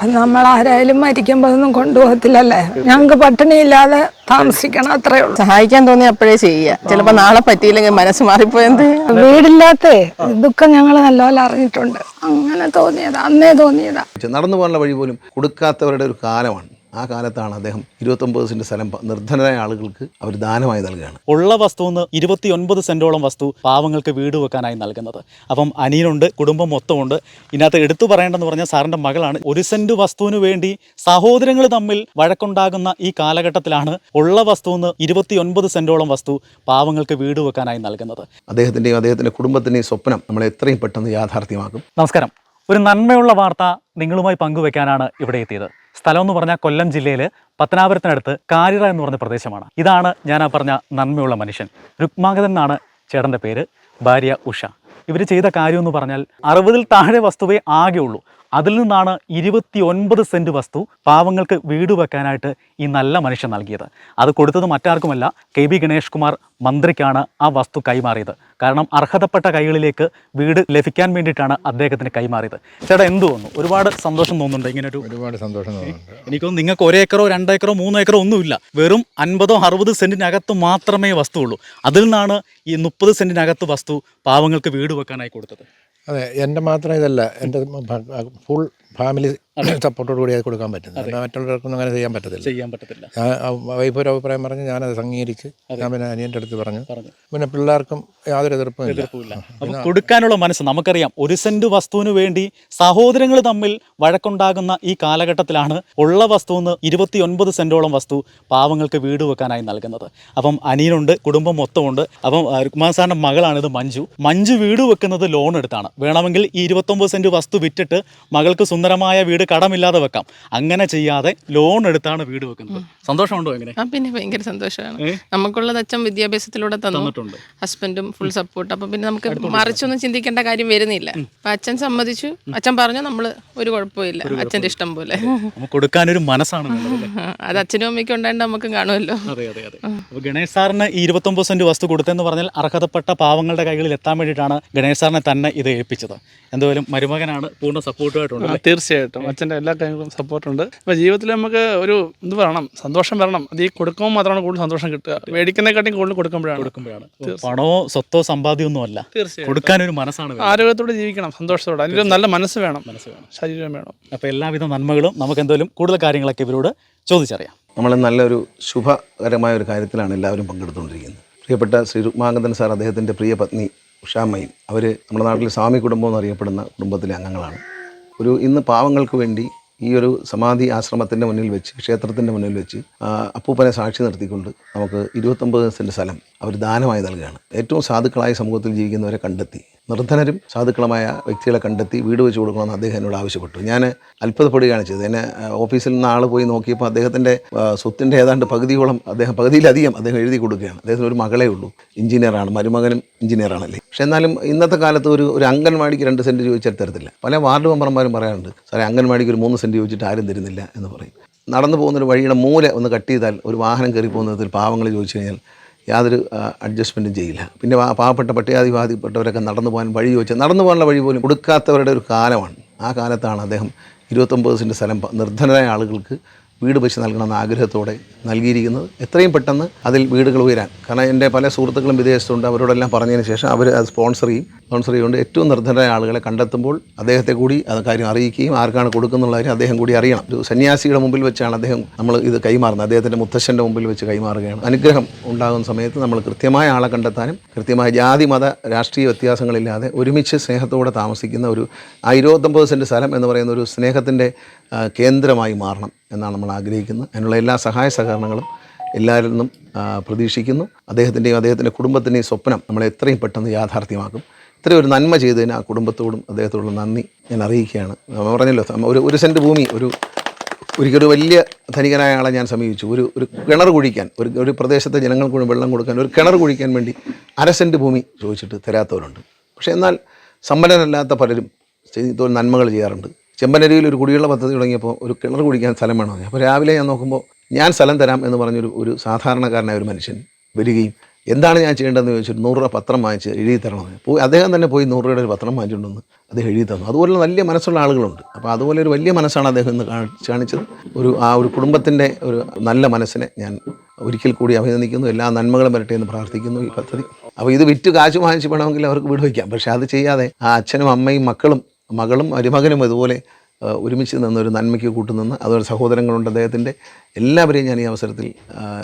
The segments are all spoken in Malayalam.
നമ്മൾ ആരായാലും മരിക്കുമ്പോൾ ഒന്നും കൊണ്ടുപോകത്തില്ലല്ലേ? പട്ടിണി ഇല്ലാതെ താമസിക്കണം അത്രേ ഉള്ളൂ. സഹായിക്കാൻ തോന്നി അപ്പോഴേ ചെയ്യുക ചിലപ്പോ നാളെ പറ്റിയില്ലെങ്കിൽ മനസ്സ് മാറിപ്പോയത് വീടില്ലാത്ത ദുഃഖം ഞങ്ങൾ നല്ലപോലെ അറിഞ്ഞിട്ടുണ്ട്. അങ്ങനെ തോന്നിയതാ അന്നേ തോന്നിയതാ. നടന്നു പോകാനുള്ള വഴി പോലും കൊടുക്കാത്തവരുടെ ഒരു കാലമാണ്. ആ കാലത്താണ് അദ്ദേഹം ഇരുപത്തൊമ്പത് സെന്റ് സ്ഥലം നിർധനരായ ആളുകൾക്ക് അവർ ദാനമായി നൽകുകയാണ്. ഉള്ള വസ്തുവിന് ഇരുപത്തിയൊൻപത് സെന്റോളം വസ്തു പാവങ്ങൾക്ക് വീട് വെക്കാനായി നൽകുന്നത്. അപ്പം അനിയനുണ്ട് കുടുംബം മൊത്തമുണ്ട്. ഇതിനകത്ത് എടുത്തു പറയേണ്ടെന്ന് പറഞ്ഞാൽ സാറിന്റെ മകളാണ്. ഒരു സെന്റ് വസ്തുവിന് വേണ്ടി സഹോദരങ്ങൾ തമ്മിൽ വഴക്കുണ്ടാകുന്ന ഈ കാലഘട്ടത്തിലാണ് ഉള്ള വസ്തുവിന് ഇരുപത്തിയൊൻപത് സെന്റോളം വസ്തു പാവങ്ങൾക്ക് വീട് വെക്കാനായി നൽകുന്നത്. അദ്ദേഹത്തിന്റെയും അദ്ദേഹത്തിന്റെ കുടുംബത്തിന്റെയും സ്വപ്നം നമ്മൾ എത്രയും പെട്ടെന്ന് യാഥാർത്ഥ്യമാക്കും. നമസ്കാരം. ഒരു നന്മയുള്ള വാർത്ത നിങ്ങളുമായി പങ്കുവെക്കാനാണ് ഇവിടെ എത്തിയത്. സ്ഥലം എന്ന് പറഞ്ഞാൽ കൊല്ലം ജില്ലയിൽ പത്തനാപുരത്തിനടുത്ത് കാരിറ എന്ന് പറഞ്ഞ പ്രദേശമാണ്. ഇതാണ് ഞാൻ ആ പറഞ്ഞ നന്മയുള്ള മനുഷ്യൻ. രുക്മാഗതൻ എന്നാണ് ചേട്ടന്റെ പേര്. ഭാര്യ ഉഷ. ഇവർ ചെയ്ത കാര്യം എന്ന് പറഞ്ഞാൽ അറുപതിൽ താഴെ വസ്തുവേ ആകെ ഉള്ളൂ അതിൽ നിന്നാണ് ഇരുപത്തി ഒൻപത് സെന്റ് വസ്തു പാവങ്ങൾക്ക് വീട് വെക്കാനായിട്ട് ഈ നല്ല മനുഷ്യൻ നൽകിയത്. അത് കൊടുത്തത് മറ്റാർക്കുമല്ല കെ ബി ഗണേഷ് കുമാർ മന്ത്രിക്കാണ് ആ വസ്തു കൈമാറിയത്. കാരണം അർഹതപ്പെട്ട കൈകളിലേക്ക് വീട് ലഭിക്കാൻ വേണ്ടിയിട്ടാണ് അദ്ദേഹത്തിന് കൈമാറിയത്. ചേട്ടാ എന്ത് തോന്നുന്നു? ഒരുപാട് സന്തോഷം തോന്നുന്നുണ്ട് ഇങ്ങനെ ഒരു ഒരുപാട് സന്തോഷം എനിക്കൊന്നും നിങ്ങൾക്ക് ഒരേക്കറോ രണ്ടേക്കറോ മൂന്നേക്കറോ ഒന്നുമില്ല. വെറും അൻപതോ അറുപത് സെന്റിനകത്ത് മാത്രമേ വസ്തു ഉള്ളൂ അതിൽ നിന്നാണ് ഈ മുപ്പത് സെന്റിനകത്ത് വസ്തു പാവങ്ങൾക്ക് വീട് വെക്കാനായി കൊടുത്തത്. അതെ എന്റെ മാത്രം ഇതല്ല എന്റെ ഫുൾ ഫാമിലി സപ്പോർട്ടോട് കൂടി അത് കൊടുക്കാൻ പറ്റുന്നത്. എന്നാൽ മറ്റുള്ളവർക്കൊന്നും അങ്ങനെ ചെയ്യാൻ പറ്റത്തില്ല. ചെയ്യാൻ പറ്റത്തില്ല. വൈഫ് ഒരു അഭിപ്രായം പറഞ്ഞ് ഞാനത് അംഗീകരിച്ച് ഞാൻ പിന്നെ അനിയന്റെ അടുത്ത് പറഞ്ഞു. പറഞ്ഞു. പിന്നെ പിള്ളേർക്കും യാതൊരു എതിർപ്പും അപ്പം കൊടുക്കാനുള്ള മനസ്സ് നമുക്കറിയാം. ഒരു സെന്റ് വസ്തുവിന് വേണ്ടി സഹോദരങ്ങൾ തമ്മിൽ വഴക്കുണ്ടാകുന്ന ഈ കാലഘട്ടത്തിലാണ് ഉള്ള വസ്തുവിന് ഇരുപത്തിയൊൻപത് സെന്റോളം വസ്തു പാവങ്ങൾക്ക് വീട് വെക്കാനായി നൽകുന്നത്. അപ്പം അനിയനുണ്ട് കുടുംബം മൊത്തമുണ്ട്. അപ്പം രുക്മാൻ സാറിന്റെ മകളാണിത് മഞ്ജു. മഞ്ജു വീട് വെക്കുന്നത് ലോൺ എടുത്താണ്. വേണമെങ്കിൽ ഈ ഇരുപത്തൊമ്പത് സെന്റ് വസ്തു വിറ്റിട്ട് മകൾക്ക് സുന്ദരമായ വീട് കടമില്ലാതെ വെക്കാം. അങ്ങനെ ചെയ്യാതെ ലോൺ എടുത്താണ് വീട് വെക്കുന്നത്. സന്തോഷമുണ്ടോ എങ്ങനെ ആ പിന്നെ ഭയങ്കര സന്തോഷമാണ്. നമുക്കുള്ളത് അച്ഛൻ വിദ്യാഭ്യാസത്തിലൂടെ തന്നു. തന്നിട്ടുണ്ട്. ഹസ്ബൻഡും ഫുൾ സപ്പോർട്ട് അപ്പൊ പിന്നെ നമുക്ക് മറിച്ചൊന്നും ചിന്തിക്കേണ്ട കാര്യം വരുന്നില്ല. അപ്പൊ അച്ഛൻ സമ്മതിച്ചു. അച്ഛൻ പറഞ്ഞു നമ്മൾ ഒരു കുഴപ്പമില്ല അച്ഛന്റെ ഇഷ്ടം പോലെ. കൊടുക്കാനൊരു മനസ്സാണ് അത് അച്ഛനും അമ്മയ്ക്കും ഉണ്ടായിട്ട് നമുക്ക് കാണുമല്ലോ. അതെ അതെ അതെ. അപ്പോൾ ഗണേഷ് സാറിന് ഈ ഇരുപത്തൊമ്പത് സെന്റ് വസ്തു കൊടുത്തെന്ന് പറഞ്ഞാൽ അർഹതപ്പെട്ട പാവങ്ങളുടെ കൈകളിൽ എത്താൻ വേണ്ടിയിട്ടാണ് ഗണേഷ് സാറിനെ തന്നെ ഇത് ഏൽപ്പിച്ചത്. എന്തായാലും മരുമകനാണ് പൂർണ സപ്പോർട്ടുമായിട്ടുണ്ട് തീർച്ചയായിട്ടും. അച്ഛന്റെ എല്ലാ കാര്യങ്ങളും സപ്പോർട്ടുണ്ട് ഇപ്പോൾ ജീവിതത്തിൽ നമുക്ക് ഒരു ഇത് വരണം സന്തോഷം വരണം. അത് ഈ കൊടുക്കുമ്പോൾ മാത്രമാണ് കൂടുതൽ സന്തോഷം കിട്ടുക. മേടിക്കുന്നതിനെക്കാട്ടിയും കൂടുതൽ കൊടുക്കുമ്പോഴാണ്. കൊടുക്കുമ്പോഴാണ്. പണമോ സ്വത്തോ സമ്പാദ്യമൊന്നും അല്ല. തീർച്ചയായും കൊടുക്കാനൊരു മനസ്സാണ്. ആരോഗ്യത്തോടെ ജീവിക്കണം സന്തോഷത്തോടെ. അതിനൊരു നല്ല മനസ്സ് വേണം. മനസ്സ് വേണം. ശരീരം വേണം. അപ്പോൾ എല്ലാവിധ നന്മകളും നമുക്ക് എന്തായാലും കൂടുതൽ കാര്യങ്ങളൊക്കെ ഇവരോട് ചോദിച്ചറിയാം. നമ്മൾ നല്ലൊരു ശുഭകരമായ ഒരു കാര്യത്തിലാണ് എല്ലാവരും പങ്കെടുത്തുകൊണ്ടിരിക്കുന്നത്. പ്രിയപ്പെട്ട ശ്രീ രുക്മാനന്ദൻ സാർ അദ്ദേഹത്തിന്റെ പ്രിയ പത്നി ഉഷാമ്മയും അവർ നമ്മുടെ നാട്ടിൽ സ്വാമി കുടുംബം എന്നറിയപ്പെടുന്ന കുടുംബത്തിലെ അംഗങ്ങളാണ്. ഒരു ഇന്ന് പാവങ്ങൾക്ക് വേണ്ടി ഈ ഒരു സമാധി ആശ്രമത്തിന്റെ മുന്നിൽ വെച്ച് ക്ഷേത്രത്തിന്റെ മുന്നിൽ വെച്ച് അപ്പൂപ്പനെ സാക്ഷി നിർത്തിക്കൊണ്ട് നമുക്ക് ഇരുപത്തൊമ്പത് സെന്റ് സ്ഥലം അവർ ദാനമായി നൽകുകയാണ്. ഏറ്റവും സാധുക്കളായ സമൂഹത്തിൽ ജീവിക്കുന്നവരെ കണ്ടെത്തി. നിർധനരും സാധുക്കളുമായ വ്യക്തികളെ കണ്ടെത്തി വീട് വെച്ച് കൊടുക്കണമെന്ന് അദ്ദേഹം എന്നോട് ആവശ്യപ്പെട്ടു. ഞാൻ അത്ഭുതപ്പെടുകയാണ് ചെയ്തത്. എന്നെ ഓഫീസിൽ നിന്ന് ആൾ പോയി നോക്കിയപ്പോൾ അദ്ദേഹത്തിന്റെ സ്വത്തിന്റെ ഏതാണ്ട് പകുതിയോളം അദ്ദേഹം പകുതിയിലധികം അദ്ദേഹം എഴുതി കൊടുക്കുകയാണ്. അദ്ദേഹത്തിന് ഒരു മകളേ ഉള്ളൂ. എഞ്ചിനീയറാണ് മരുമകനും എഞ്ചിനീയറാണല്ലേ? പക്ഷേ എന്നാലും ഇന്നത്തെ കാലത്ത് ഒരു ഒരു അംഗൻവാടിക്ക് രണ്ട് സെന്റ് ചോദിച്ചാൽ തരത്തില്ല. പല വാർഡ് മെമ്പർമാരും പറയാറുണ്ട് സാറേ അംഗൻവാടിക്ക് ഒരു മൂന്ന് സെന്റ് ചോദിച്ചിട്ട് ആരും തരുന്നില്ല എന്ന് പറയും. നടന്നു പോകുന്നൊരു വഴിയുടെ മൂല ഒന്ന് കട്ട് ചെയ്താൽ ഒരു വാഹനം കയറി പോകുന്നതിൽ പാവങ്ങൾ ചോദിച്ചു കഴിഞ്ഞാൽ യാതൊരു അഡ്ജസ്റ്റ്മെന്റും ചെയ്യില്ല. പിന്നെ പാവപ്പെട്ട പട്ടികാതിവാദിപ്പെട്ടവരൊക്കെ നടന്നു പോകാൻ വഴി ചോദിച്ചാൽ നടന്നു പോകാനുള്ള വഴി പോലും കൊടുക്കാത്തവരുടെ ഒരു കാലമാണ്. ആ കാലത്താണ് അദ്ദേഹം ഇരുപത്തൊമ്പത് സെന്റ് സ്ഥലം നിർദ്ധനരായ ആളുകൾക്ക് വീട് വെച്ച് നൽകണമെന്ന ആഗ്രഹത്തോടെ നൽകിയിരിക്കുന്നത് എത്രയും പെട്ടെന്ന് അതിൽ വീടുകൾ ഉയരാൻ. കാരണം എന്റെ പല സുഹൃത്തുക്കളും വിദേശത്തുണ്ട്. അവരോടെല്ലാം പറഞ്ഞതിന് ശേഷം അവർ അത് സ്പോൺസർ ചെയ്യും. സ്പോൺസർ ചെയ്തുകൊണ്ട് ഏറ്റവും നിർദ്ധനരായ ആളുകളെ കണ്ടെത്തുമ്പോൾ അദ്ദേഹത്തെ കൂടി അത് കാര്യം അറിയിക്കുകയും ആർക്കാണ് കൊടുക്കുന്നുള്ള കാര്യം അദ്ദേഹം കൂടി അറിയണം. ഒരു സന്യാസിയുടെ മുമ്പിൽ വെച്ചാണ് അദ്ദേഹം നമ്മൾ ഇത് കൈമാറുന്നത്. അദ്ദേഹത്തിന്റെ മുത്തശ്ശന്റെ മുമ്പിൽ വെച്ച് കൈമാറുകയാണ്. അനുഗ്രഹം ഉണ്ടാകുന്ന സമയത്ത് നമ്മൾ കൃത്യമായ ആളെ കണ്ടെത്താനും കൃത്യമായ ജാതി മത രാഷ്ട്രീയ വ്യത്യാസങ്ങളില്ലാതെ ഒരുമിച്ച് സ്നേഹത്തോടെ താമസിക്കുന്ന ഒരു ആ ഇരുപത്തൊമ്പത് സെന്റ് സ്ഥലം എന്ന് പറയുന്ന ഒരു സ്നേഹത്തിന്റെ കേന്ദ്രമായി മാറണം. എന്നാണ് നമ്മൾ ആഗ്രഹിക്കുന്നത്. അതിനുള്ള എല്ലാ സഹായ സഹകരണങ്ങളും എല്ലാവരിൽ നിന്നും പ്രതീക്ഷിക്കുന്നു. അദ്ദേഹത്തിന്റെയും അദ്ദേഹത്തിന്റെ കുടുംബത്തിന്റെയും സ്വപ്നം നമ്മളെ എത്രയും പെട്ടെന്ന് യാഥാർത്ഥ്യമാക്കും. ഇത്രയും ഒരു നന്മ ചെയ്തതിന് ആ കുടുംബത്തോടും അദ്ദേഹത്തോടും നന്ദി ഞാൻ അറിയിക്കുകയാണ്. പറഞ്ഞല്ലോ ഒരു ഒരു സെന്റ് ഭൂമി ഒരു ഒരിക്കലും വലിയ ധനികനായ ആളെ ഞാൻ സമീപിച്ചു. ഒരു ഒരു കിണർ കുഴിക്കാൻ ഒരു ഒരു പ്രദേശത്തെ ജനങ്ങൾക്ക് വെള്ളം കൊടുക്കാൻ ഒരു കിണർ കുഴിക്കാൻ വേണ്ടി അര സെന്റ് ഭൂമി ചോദിച്ചിട്ട് തരാത്തവരുണ്ട്. പക്ഷേ എന്നാൽ സമ്പന്നരല്ലാത്ത പലരും നന്മകൾ ചെയ്യാറുണ്ട്. ചെമ്പനരിയിൽ ഒരു കുടിവെള്ള പദ്ധതി തുടങ്ങിയപ്പോൾ ഒരു കിണർ കുടിക്കാൻ സ്ഥലം വേണമെന്ന്. അപ്പോൾ രാവിലെ ഞാൻ നോക്കുമ്പോൾ ഞാൻ സ്ഥലം തരാം എന്ന് പറഞ്ഞൊരു ഒരു സാധാരണക്കാരനായ ഒരു മനുഷ്യൻ വരികയും എന്താണ് ഞാൻ ചെയ്യേണ്ടതെന്ന് ചോദിച്ചൊരു നൂറ് രൂപ പത്രം വാങ്ങിച്ച് എഴുതി തരണമെന്ന് പോയി അദ്ദേഹം തന്നെ പോയി നൂറ് രൂപയുടെ ഒരു പത്രം വാങ്ങിച്ചുകൊണ്ടുവന്ന് അത് എഴുതി തന്നു. അതുപോലെ വലിയ മനസ്സുള്ള ആളുകളുണ്ട്. അപ്പോൾ അതുപോലെ ഒരു വലിയ മനസ്സാണ് അദ്ദേഹം ഇന്ന് കാണി- കാണിച്ചത്. ഒരു ആ ഒരു കുടുംബത്തിന്റെ ഒരു നല്ല മനസ്സിനെ ഞാൻ ഒരിക്കൽ കൂടി അഭിനന്ദിക്കുന്നു. എല്ലാ നന്മകളും വരട്ടെ എന്ന് പ്രാർത്ഥിക്കുന്നു ഈ പദ്ധതി. അപ്പോൾ ഇത് വിറ്റ് കാശ് വാങ്ങിച്ച് വേണമെങ്കിൽ അവർക്ക് വീട് വയ്ക്കാം പക്ഷേ അത് ചെയ്യാതെ ആ അച്ഛനും അമ്മയും മക്കളും മകളും മരുമകനും ഇതുപോലെ ആ, ഒരുമിച്ച് നിന്നൊരു നന്മയ്ക്ക് കൂട്ടുനിന്ന് അതുപോലെ സഹോദരങ്ങളുണ്ട് അദ്ദേഹത്തിന്റെ എല്ലാവരെയും ഞാൻ ഈ അവസരത്തിൽ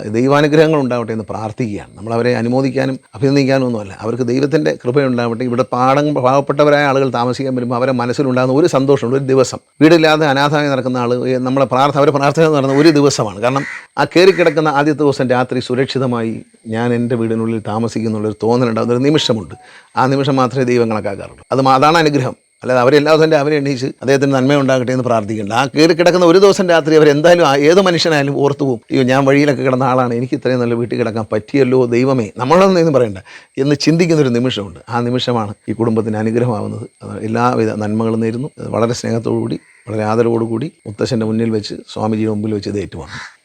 ദൈവാനുഗ്രഹങ്ങൾ ഉണ്ടാവട്ടെ എന്ന് പ്രാർത്ഥിക്കുകയാണ്. നമ്മളവരെ അനുമോദിക്കാനും അഭിനന്ദിക്കാനും ഒന്നുമല്ല. അവർക്ക് ദൈവത്തിന്റെ കൃപയുണ്ടാവട്ടെ. ഇവിടെ പാടം പാവപ്പെട്ടവരായ ആളുകൾ താമസിക്കാൻ വരുമ്പോൾ അവരെ മനസ്സിലുണ്ടാകുന്ന ഒരു സന്തോഷമുണ്ട് ഒരു ദിവസം. വീടില്ലാതെ അനാഥമായി നടക്കുന്ന ആൾ നമ്മളെ പ്രാർത്ഥന അവരെ പ്രാർത്ഥന നടന്ന ഒരു ദിവസമാണ്. കാരണം ആ കയറി കിടക്കുന്ന ആദ്യത്തെ ദിവസം രാത്രി സുരക്ഷിതമായി ഞാൻ എന്റെ വീടിനുള്ളിൽ താമസിക്കുന്നുള്ളൊരു തോന്നലുണ്ടാകുന്ന ഒരു നിമിഷമുണ്ട്. ആ നിമിഷം മാത്രമേ ദൈവം കണക്കാക്കാറുള്ളൂ. അത് അതാണ് അനുഗ്രഹം. അല്ലാതെ അവരെല്ലാ ദിവസം രാവിലെ എണീച്ച് അദ്ദേഹത്തിന് നന്മ ഉണ്ടാകട്ടെ എന്ന് പ്രാർത്ഥിക്കേണ്ട. ആ കയറി കിടക്കുന്ന ഒരു ദിവസം രാത്രി അവരെന്തായാലും ഏത് മനുഷ്യനായാലും ഓർത്തു പോകും. അയ്യോ ഞാൻ വഴിയിലൊക്കെ കിടന്ന ആളാണ്. എനിക്ക് ഇത്രയും നല്ല വീട്ടിൽ കിടക്കാൻ പറ്റിയല്ലോ ദൈവമേ. നമ്മളൊന്നും പറയണ്ട. എന്ന് ചിന്തിക്കുന്ന ഒരു നിമിഷമുണ്ട്. ആ നിമിഷമാണ് ഈ കുടുംബത്തിന് അനുഗ്രഹമാവുന്നത്. എല്ലാവിധ നന്മകളും നേരുന്നു. വളരെ വളരെ സ്നേഹത്തോടുകൂടി വളരെ ആദരവോടുകൂടി മുത്തശ്ശന്റെ മുന്നിൽ വെച്ച് സ്വാമിജിയുടെ മുമ്പിൽ വെച്ച് ഇത് ഏറ്റുവാങ്ങും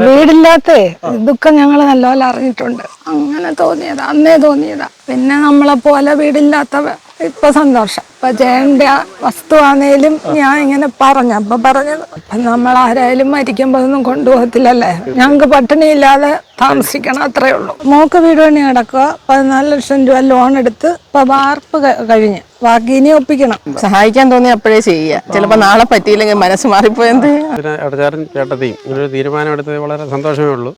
വീടില്ലാത്ത ദുഃഖം ഞങ്ങൾ നല്ലപോലെ അറിഞ്ഞിട്ടുണ്ട്. അങ്ങനെ തോന്നിയതാ അന്നേ തോന്നിയതാ. പിന്നെ നമ്മളെ പോലെ വീടില്ലാത്ത ഇപ്പൊ സന്തോഷം. ഇപ്പൊ ചേണ്ട വസ്തുവാണേലും ഞാൻ ഇങ്ങനെ പറഞ്ഞു. അപ്പൊ പറഞ്ഞത് അപ്പൊ നമ്മൾ ആരായാലും മരിക്കുമ്പോ ഒന്നും കൊണ്ടുപോകത്തില്ലല്ലേ? ഞങ്ങൾക്ക് പട്ടിണിയില്ലാതെ താമസിക്കണം അത്രേ ഉള്ളൂ. മോക്ക് വീട് പണി കിടക്കുക പതിനാല് ലക്ഷം രൂപ ലോൺ എടുത്ത് ഇപ്പൊ വാർപ്പ് കഴിഞ്ഞ്. ബാക്കി ഇനി ഒപ്പിക്കണം. സഹായിക്കാൻ തോന്നി അപ്പോഴേ ചെയ്യുക. ചിലപ്പോ നാളെ പറ്റിയില്ലെങ്കിൽ മനസ്സ് മാറിപ്പോയെന്ത് തീരുമാനം എടുത്തത് ചേട്ടത്തിയും ഇങ്ങനൊരു തീരുമാനമെടുത്തത് വളരെ സന്തോഷമേ ഉള്ളൂ.